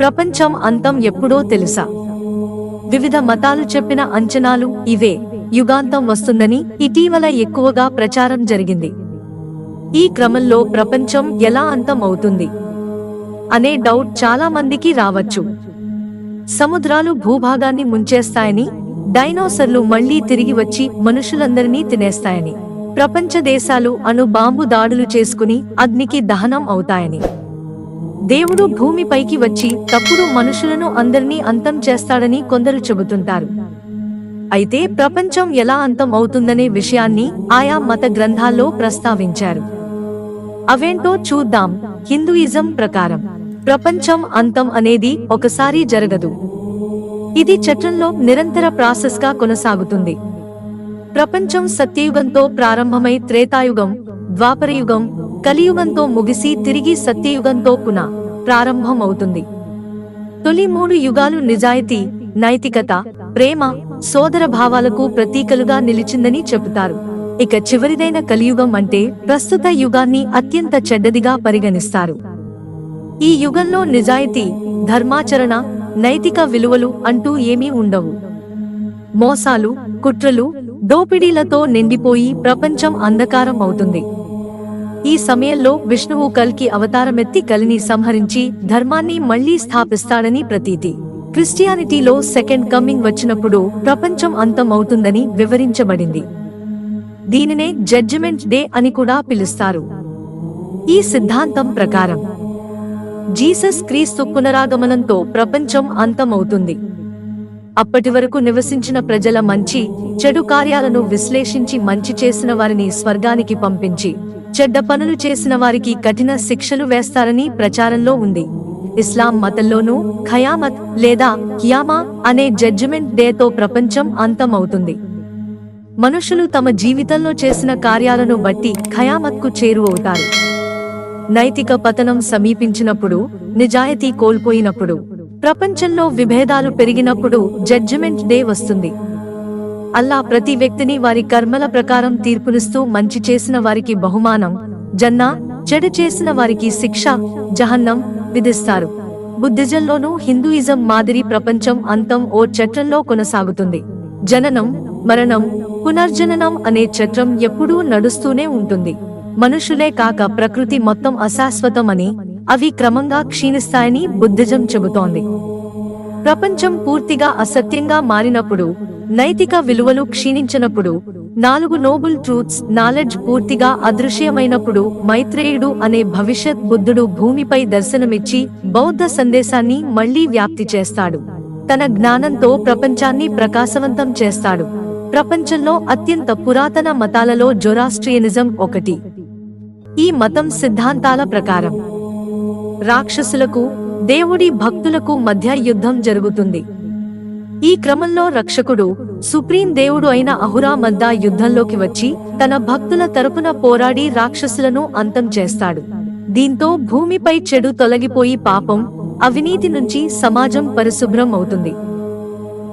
ప్రపంచం అంతం ఎప్పుడో తెలుసా? వివిధ మతాలు చెప్పిన అంచనాలు ఇవే. యుగాంతం వస్తుందని ఇటీవల ఎక్కువగా ప్రచారం జరిగింది. ఈ క్రమంలో ప్రపంచం ఎలా అంతం అవుతుంది? అనే డౌట్ చాలా మందికి రావచ్చు. సముద్రాలు భూభాగాన్ని ముంచేస్తాయని డైనోసర్లు మళ్ళీ తిరిగి వచ్చి మనుషులందరినీ తినేస్తాయని ప్రపంచ దేశాలు అణు బాంబు దాడులు చేసుకుని అగ్నికి దహనం అవుతాయని. దేవుడు భూమిపైకి వచ్చి తప్పుడు మనుషులను అందరినీ అంతం చేస్తాడని కొందరు చెబుతుంటారు. అయితే ప్రపంచం ఎలా అంతం అవుతుందనే విషయాన్ని ఆయా మత గ్రంథాల్లో ప్రస్తావించారు. అవేంటో చూద్దాం. హిందూయిజం ప్రకారం ప్రపంచం అంతం అనేది ఒకసారి జరగదు. ఇది చట్రంలో నిరంతర ప్రాసెస్గా కొనసాగుతుంది. ప్రపంచం సత్యయుగంతో ప్రారంభమై త్రేతాయుగం ద్వాపరయుగం కలియుగంతో ముగిసి తిరిగి సత్యయుగంతో పున ప్రారంభం అవుతుంది తొలి మూడు యుగాలు నిజాయితీ నైతికత ప్రేమ సోదర భావాలకు ప్రతీకలుగా నిలిచిందని చెబుతారు. ఇక చివరిదైన కలియుగం అంటే ప్రస్తుత యుగాన్ని అత్యంత చెడ్డదిగా పరిగణిస్తారు. ఈ యుగంలో నిజాయితీ ధర్మాచరణ నైతిక విలువలు అంటూ ఏమీ ఉండవు. మోసాలు కుట్రలు దోపిడీలతో నిండిపోయి ప్రపంచం అంధకారం అవుతుంది ఈ సమయంలో విష్ణువు కల్కి అవతారమెత్తి కలిని సంహరించి ధర్మాన్ని మళ్ళీ స్థాపిస్తాడని ప్రతీతి. క్రిస్టియానిటీలో సెకండ్ కమ్మింగ్ వచ్చినప్పుడు ప్రపంచం అంతం అవుతుందని వివరించబడింది. దీనినే జడ్జిమెంట్ డే అని కూడా పిలుస్తారు. ఈ సిద్ధాంతం ప్రకారం జీసస్ క్రీస్తు పునరాగమనంతో ప్రపంచం అంతమవుతుంది. అప్పటి వరకు నివసించిన ప్రజల మంచి చెడు కార్యాలను విశ్లేషించి మంచి చేసిన వారిని స్వర్గానికి పంపించి చెడ్డ పనులు చేసిన వారికి కఠిన శిక్షలు వేస్తారని ప్రచారంలో ఉంది. ఇస్లాం మతంలోనూ ఖయామత్ లేదా కియామా అనే జడ్జిమెంట్ డేతో ప్రపంచం అంతమవుతుంది. మనుషులు తమ జీవితంలో చేసిన కార్యాలను బట్టి ఖయామత్కు చేరువవుతారు. నైతిక పతనం సమీపించినప్పుడు నిజాయితీ కోల్పోయినప్పుడు ప్రపంచంలో విభేదాలు పెరిగినప్పుడు జడ్జిమెంట్ డే వస్తుంది. అల్లా ప్రతి వ్యక్తిని వారి కర్మల ప్రకారం తీర్పునిస్తూ మంచి చేసిన వారికి బహుమానం జన్నా చెడు చేసిన వారికి శిక్ష జహన్నం విధిస్తారు. బుద్ధిజంలోనూ హిందూయిజం మాదిరి ప్రపంచం అంతం ఓ చట్రంలో కొనసాగుతుంది. జననం మరణం పునర్జననం అనే చట్రం ఎప్పుడూ నడుస్తూనే ఉంటుంది. మనుషులే కాక ప్రకృతి మొత్తం అశాశ్వతమని అవి క్రమంగా క్షీణిస్తాయని బుద్ధిజం చెబుతోంది. ప్రపంచం పూర్తిగా అసత్యంగా మారినప్పుడు నైతిక విలువలు క్షీణించినప్పుడు నాలుగు నోబుల్ ట్రూత్స్ నాలెడ్జ్ పూర్తిగా అదృశ్యమైనప్పుడు మైత్రేయుడు అనే భవిష్యత్ బుద్ధుడు భూమిపై దర్శనమిచ్చి బౌద్ధ సందేశాన్ని మళ్ళీ వ్యాప్తి చేస్తాడు. తన జ్ఞానంతో ప్రపంచాన్ని ప్రకాశవంతం చేస్తాడు. ప్రపంచంలో అత్యంత పురాతన మతాలలో జొరాస్ట్రియనిజం ఒకటి. ఈ మతం సిద్ధాంతాల ప్రకారం. రాక్షసులకు దేవుడి భక్తులకు మధ్య యుద్ధం జరుగుతుంది. ఈ క్రమంలో రక్షకుడు సుప్రీం దేవుడు అయిన అహురా మద్దా యుద్ధంలోకి వచ్చి తన భక్తుల తరపున పోరాడి రాక్షసులను అంతం చేస్తాడు. దీంతో భూమిపై చెడు తొలగిపోయి పాపం అవినీతి నుంచి సమాజం పరిశుభ్రం అవుతుంది.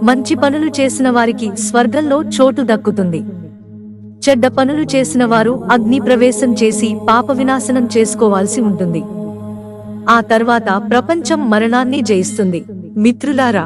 మంచి పనులు చేసిన వారికి స్వర్గంలో చోటు దక్కుతుంది. చెడ్డ పనులు చేసిన వారు అగ్ని ప్రవేశం చేసి పాప వినాశనం చేసుకోవాల్సి ఉంటుంది. ఆ తర్వాత ప్రపంచం మరణాన్ని జయిస్తుంది. మిత్రులారా